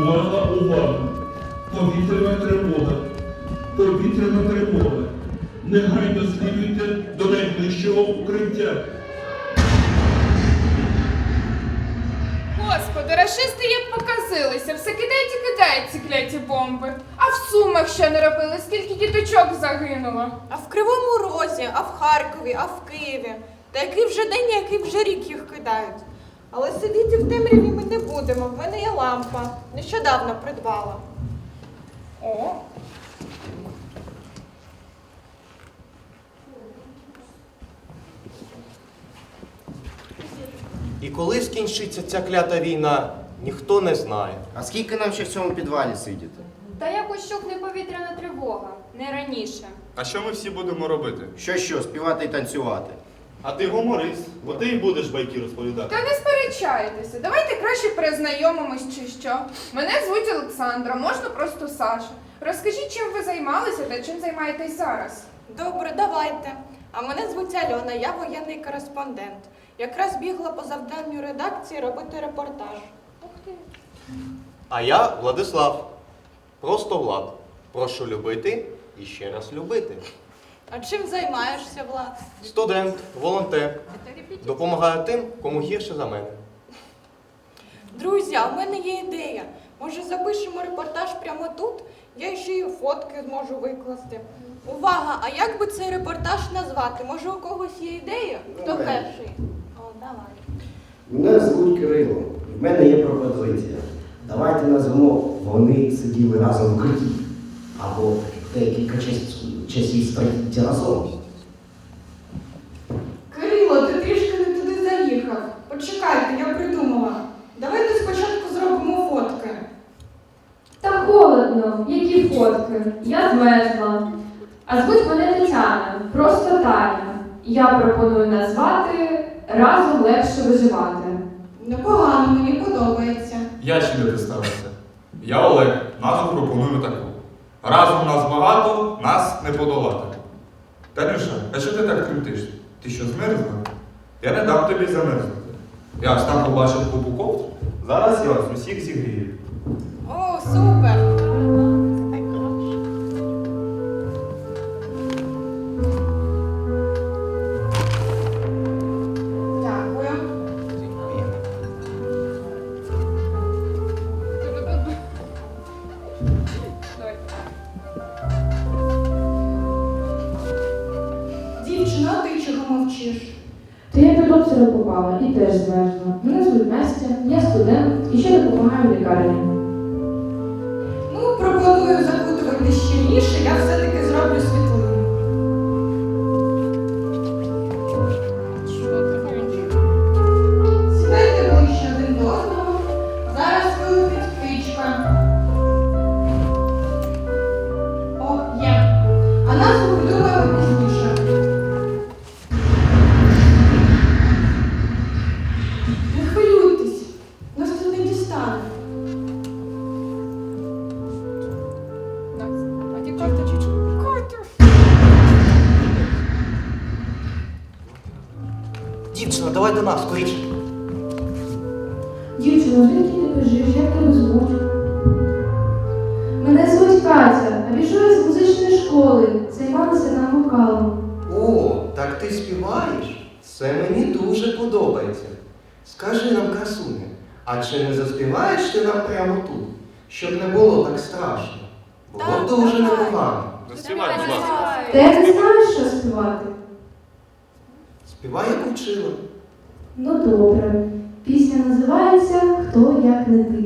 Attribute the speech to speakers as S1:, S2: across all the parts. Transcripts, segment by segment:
S1: Увага, увага! Повітряна тривога. Повітряна тривога. Негайно слідуйте до найближчого укриття.
S2: Господи, рашисти як показилися, все кидають і кидають ці кляті бомби. А в Сумах що не робили, скільки діточок загинуло.
S3: А в Кривому Розі, а в Харкові, а в Києві. Та який вже день, який вже рік їх кидають. Але сидіти в темряві ми не будемо. В мене є лампа. Нещодавно придбала.
S2: О,
S4: І коли скінчиться ця клята війна, ніхто не знає.
S5: А скільки нам ще в цьому підвалі сидіти?
S6: Та якось щукне повітряна тривога, не раніше.
S7: А що ми всі будемо робити?
S5: Що що, співати і танцювати?
S7: А ти гуморист, бо ти і будеш байки розповідати.
S2: та не сперечайтеся. Давайте краще перезнайомимось чи що. Мене звуть Олександра, можна просто Саша. Розкажіть, чим ви займалися та чим займаєтесь зараз?
S3: Добре, давайте. А мене звуть Альона, я воєнний кореспондент. Якраз бігла по завданню редакції робити репортаж.
S6: Ух ти.
S4: А я Владислав. Просто Влад. Прошу любити і ще раз любити.
S3: А чим займаєшся, Влад?
S4: Студент, волонтер. Допомагаю тим, кому гірше за мене.
S3: Друзі, а в мене є ідея. Може запишемо репортаж прямо тут? Я ще й фотки зможу викласти. Увага! А як би цей репортаж назвати? Може у когось є ідея? Хто
S5: Давай.
S3: перший? О, давай.
S8: Мене звуть Кирило. В мене є пропозиція. Давайте назвемо вони сиділи разом в укритті. Або декілька час- часів століття разом.
S3: Кирило, ти трішки не туди заїхав. Почекайте, я придумала. Давайте спочатку зробимо фотки.
S9: Та холодно, які фотки. Я змерзла. А звуть мене Тетяна, просто Таня. Я пропоную назвати разом легше виживати.
S3: Непогано, мені подобається.
S7: Я ще не доставився. Я Олег, назву пропоную таку. Разом нас багато, нас не подолати. Танюша, а що ти так тремтиш? Ти що змерзла? Я не дам тобі замерзнути. Я ось там побачив
S9: і ще допомагаємо лікарні.
S3: А
S2: ті карточечки. Катю.
S4: Дівчина, давай до нас, скоріше.
S9: Дівчина, звідки ти біжиш, як тебе звуть? Мене звуть Катя, а біжу я з музичної школи, займалася там вокалом.
S4: О, так ти співаєш? Це мені дуже подобається. Скажи нам, красуня, а чи не заспіваєш ти нам прямо тут, щоб не було так страшно? Було б дуже непогано.
S7: Заспівай, будь ласка.
S9: Та я не знаю, що співати.
S4: Співай, як учила.
S9: Ну добре. Пісня називається Хто як не ти.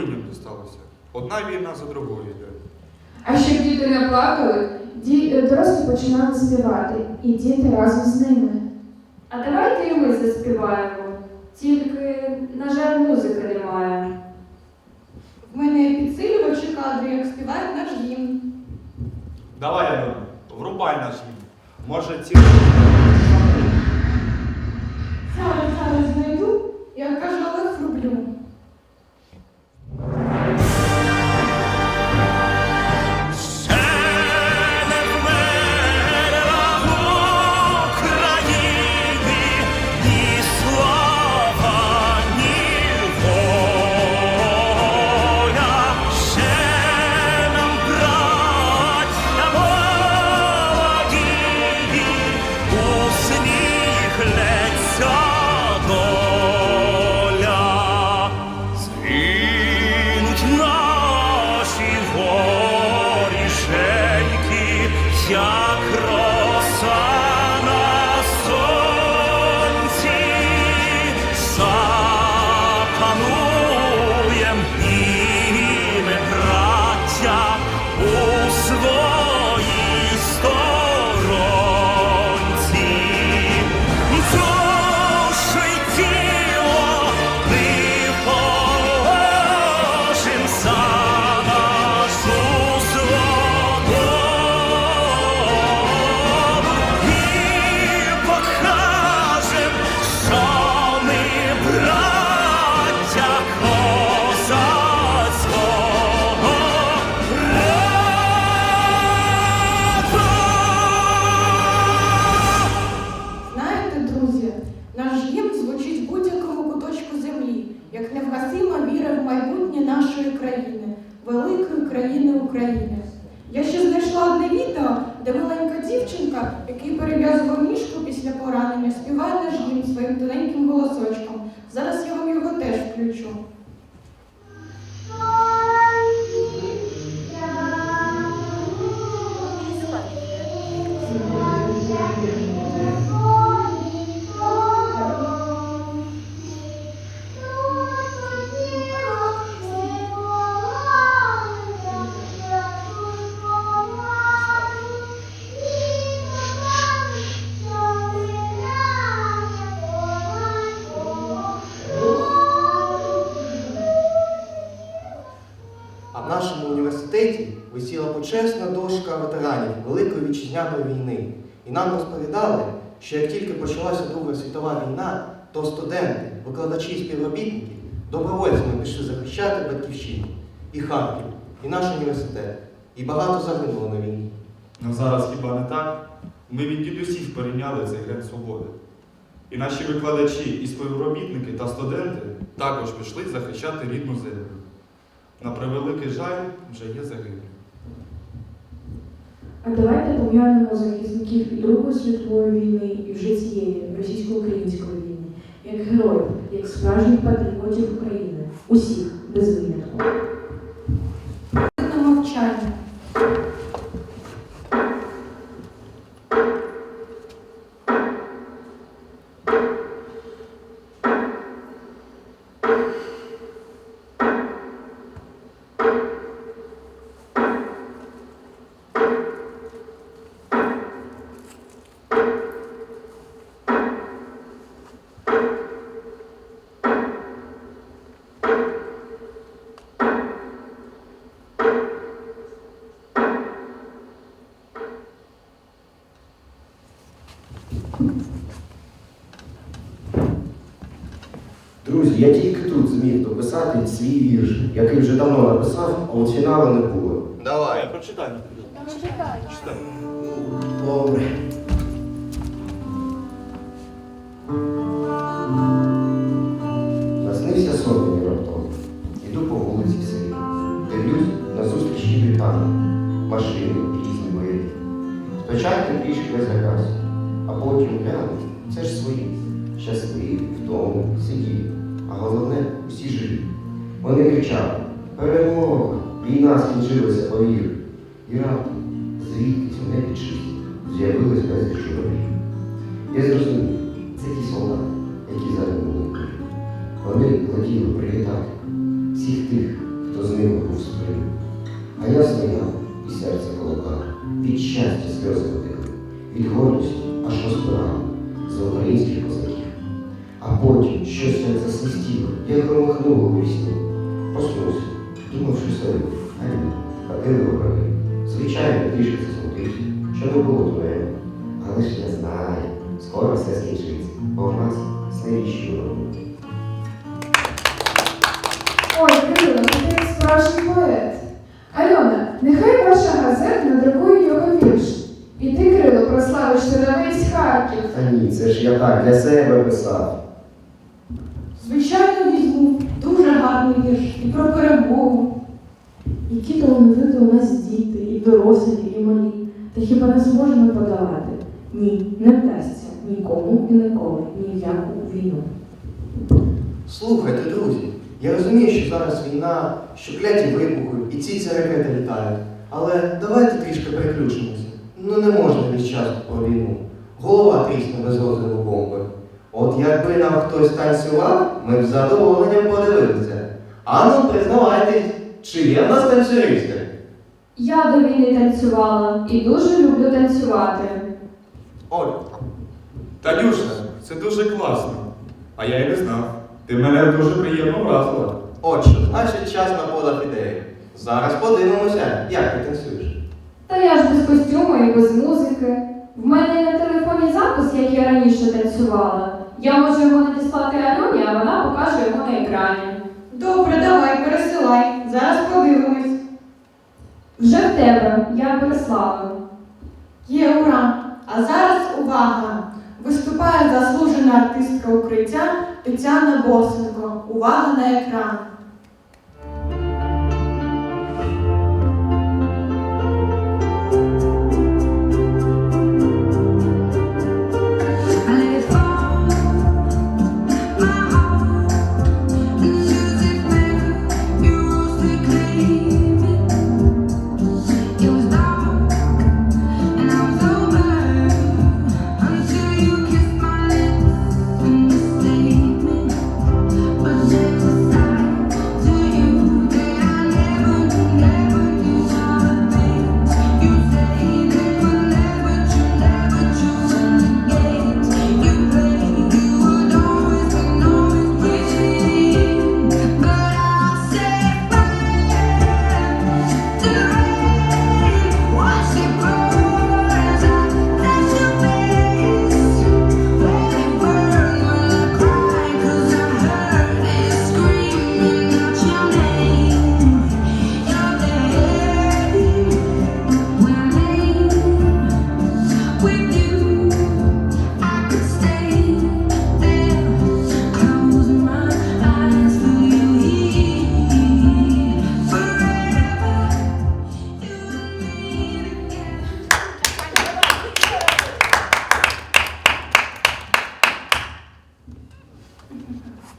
S7: Поколінням дісталося. Одна війна за другою йде.
S9: А щоб діти не плакали, дорослі починали співати, і діти разом з ними. А давайте і ми заспіваємо. Тільки, на жаль, музики немає.
S10: В мене підсилювачі кадри, як співають наш гімн.
S7: Давай, Альона, врубай наш гімн. Може, ці.
S10: Зараз, зараз знайду, як каже який перев'язував ніжку після поранення, співає наш гімн своїм тоненьким
S4: Великої вітчизняної війни. І нам розповідали, що як тільки почалася Друга світова війна, то студенти, викладачі і співробітники добровольцями пішли захищати батьківщину, і Харків, і наш університет, і багато загинуло на війні.
S7: Ну зараз хіба не так? Ми від дідусів перейняли цей грен свободи. І наші викладачі, і співробітники та студенти також пішли захищати рідну землю. На превеликий жаль, вже є загиблі.
S9: А давайте пом'янемо захисників і Другої світової війни, і вже цієї російсько-української війни, як героїв, як справжніх патріотів України, усіх без винятку.
S8: Я тільки тут зміг дописати свій вірш, який вже давно написав, а от фіналу не було.
S4: Давай.
S8: Добре. Наснився сон мені раптом. Іду по вулиці в селі. Дивлюсь, назустріч їде пані. Машини різні вияві. Спочатку трішки не І раптом, звідки у небі чисті, з'явилось безліч журавлів. Я зрозумів,
S11: гарний. І про перемогу.
S6: Які талановиті у нас діти, і дорослі, і малі. Та хіба не зможемо подолати? Ні, не вдасться нікому і ніколи, ні в яку війну.
S4: Слухайте, друзі, я розумію, що зараз війна, що кляті вибухи і ці ці ракети літають. Але давайте трішки переключимося. Ну не можна весь час про війну. Голова трісне без розриву бомби. От якби нам хтось танцював, ми б з задоволенням подивилися. Ану, признавайтесь, чи є в нас танцюристи?
S6: Я до війни танцювала і дуже люблю танцювати.
S4: Оль,
S7: Танюша, це дуже класно. А я й не знав. Ти мене дуже приємно вразила.
S4: отже, значить час на подав ідеї. Зараз подивимося, як ти танцюєш.
S6: Та я ж без костюму і без музики. В мене на телефоні запис, як я раніше танцювала. Я можу його надіслати Альоні, а вона покаже його на екрані.
S11: Добре, давай, пересилай. Зараз подивимось.
S6: Вже в тебе, я переслала.
S11: Є ура! А зараз увага! Виступає заслужена артистка укриття Тетяна Босенко. Увага на екран.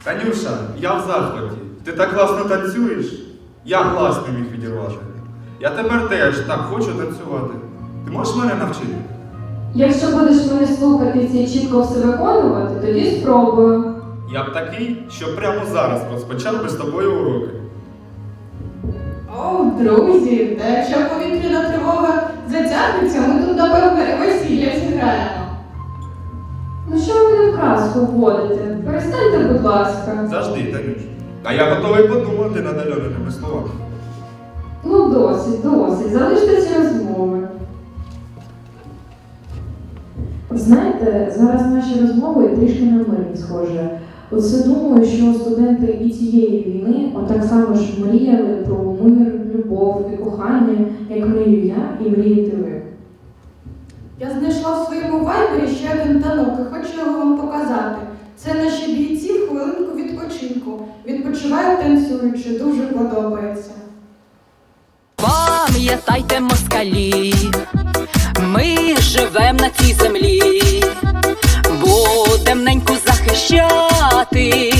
S7: Танюша, я в захваті. Ти так класно танцюєш. Я глас не міг відірвати. Я тепер теж так хочу танцювати. Ти можеш мене навчити?
S6: Якщо будеш мене слухатися і чітко все виконувати, тоді спробую.
S7: Я б такий, що прямо зараз розпочав би з тобою уроки.
S11: О, друзі, та якщо повітряна тривога затягнеться, ми тут напевно весілля зіграємо.
S6: Ну що ви мене в краску вводите? Перестаньте, будь ласка.
S7: Завжди, Танюш. А я готовий подумати над Альониними словами.
S6: Ну досить, досить, залиште ці розмови. Знаєте, зараз наші розмови трішки на мирні схоже.
S9: Оце думаю, що студенти і цієї війни отак само ж мріяли про мир, любов і кохання, як мрію я і мрієте ви.
S3: Я знайшла в своєму вайбері ще один танок і хочу його вам показати. Це наші бійці хвилинку відпочинку. Відпочивають танцюючи, дуже подобається.
S12: Пам'ятайте, москалі, ми живем на цій землі, будем неньку захищати,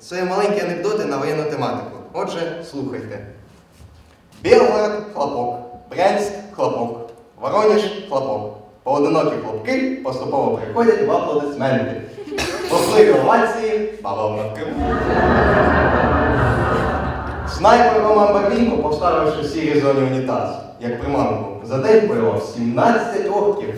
S4: Це маленькі анекдоти на воєнну тематику. Отже, слухайте. Білгород хлопок, Брянськ хлопок, Воронеж хлопок. Поодинокі хлопки поступово приходять в аплодисменти. Пошли овації, баба навким. Снайпер Роман Бабінко, поставивши в сірій зоні унітаз, як приманку, за день воював 17 орків.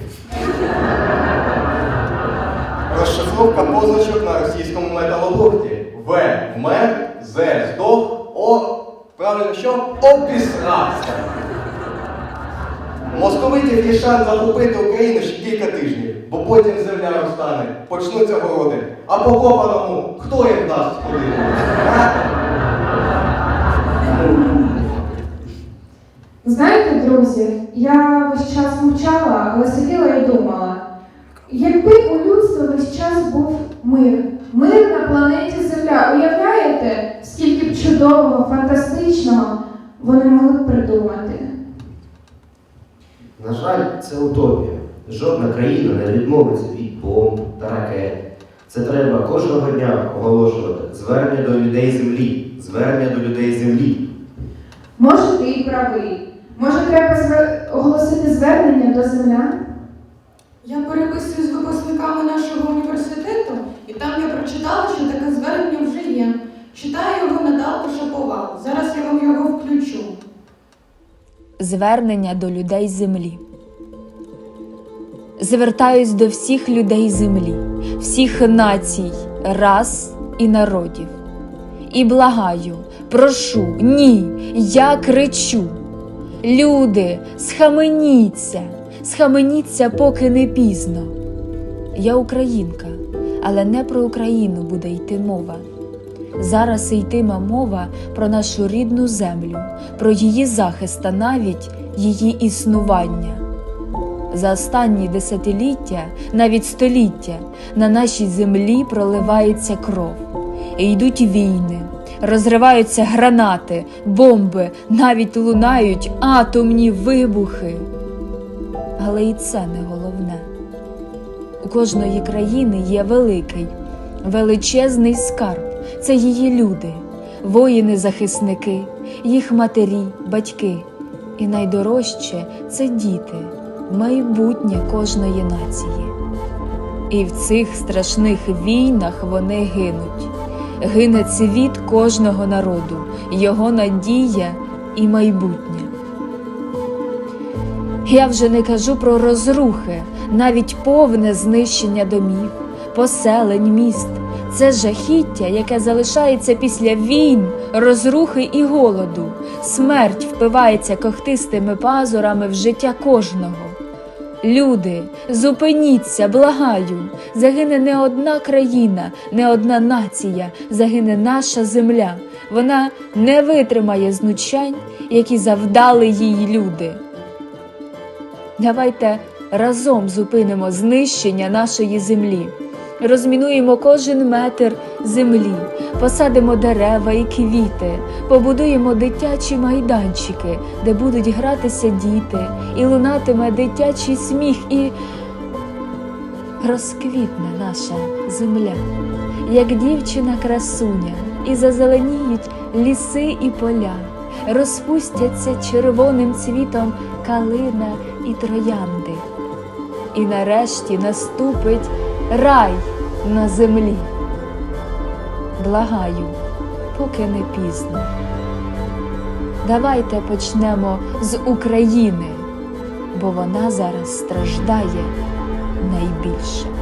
S4: Розшифровка позначок на російському металобурті. В вмер, З здох, О. Правильно що? Обісрався. Московитів є шанс захопити Україну ще кілька тижнів, бо потім земля розтане, почнуться городи. А по копаному хто їм дасть ходити?
S9: Знаєте, друзі, я весь час мовчала, але сиділа і думала, якби у людства весь час був мир, мир планеті Земля, уявляєте, скільки б чудового, фантастичного вони могли б придумати?
S8: На жаль, це утопія. Жодна країна не відмовиться від бомб та ракет. Це треба кожного дня оголошувати звернення до людей землі, звернення до людей землі.
S9: Може, ти і правий. Може, треба звер- оголосити звернення до земля?
S3: Я переписую з випускниками нашого університету, і там я прочитала, що таке звернення вже є. Читаю його Наталка Шаповал. Зараз я вам його включу.
S13: Звернення до людей землі. Звертаюсь до всіх людей землі, всіх націй, рас і народів. І благаю, прошу, ні, я кричу. Люди, схаменіться, схаменіться, поки не пізно. Я українка, але не про Україну буде йти мова. Зараз йтиме мова про нашу рідну землю, про її захист та навіть її існування. За останні десятиліття, навіть століття, на нашій землі проливається кров. І йдуть війни, розриваються гранати, бомби, навіть лунають атомні вибухи. Але і це не кожної країни є великий, величезний скарб це її люди, воїни-захисники, їх матері, батьки. І найдорожче це діти, майбутнє кожної нації. І в цих страшних війнах вони гинуть. Гине цвіт кожного народу, його надія і майбутнє. Я вже не кажу про розрухи, навіть повне знищення домів, поселень, міст. Це жахіття, яке залишається після війн, розрухи і голоду. Смерть впивається когтистими пазурами в життя кожного. Люди, зупиніться, благаю. Загине не одна країна, не одна нація, загине наша земля. Вона не витримає знущань, які завдали їй люди. Давайте разом зупинимо знищення нашої землі. Розмінуємо кожен метр землі, посадимо дерева і квіти, побудуємо дитячі майданчики, де будуть гратися діти, і лунатиме дитячий сміх, і розквітне наша земля, як дівчина красуня, і зазеленіють ліси і поля, розпустяться червоним цвітом калина і троянди. І нарешті наступить рай на землі. Благаю, поки не пізно. Давайте почнемо з України, бо вона зараз страждає найбільше.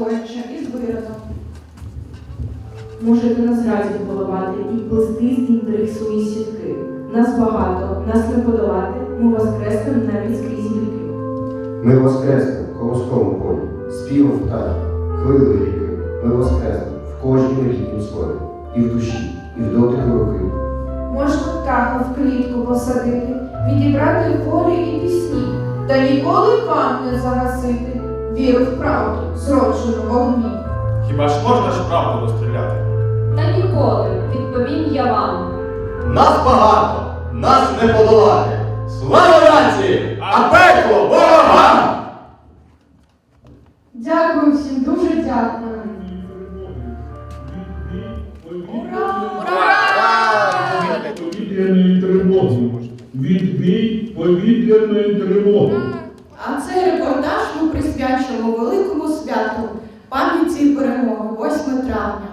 S3: Ласка, і з виразом.
S9: Можете нас разі поливати і плести з інтриг свої сітки. Нас багато, нас не подолати, ми воскреснем навіть скрізь гілки.
S8: Ми воскреснемо в колоскому полі, співом птахів, хвилею ріки. Ми воскреснемо в кожнім ріднім слові, і в душі, і в дотику руки.
S2: Можна птаха в клітку посадити, відібрати хворі і пісні, та ніколи вам не загасити віру в правду, зроджену вогні.
S7: Хіба ж можна ж правду розстріляти?
S9: Та ніколи, відповім я вам.
S5: Нас багато, нас не подолати. Слава нації! А пекло ворогам!
S3: Дякую всім, дуже дякую.
S1: Повітряної тривоги. Відбій повітряної тривоги.
S3: А цей репортаж ми присвячуємо великому святу пам'яті перемоги 8 травня.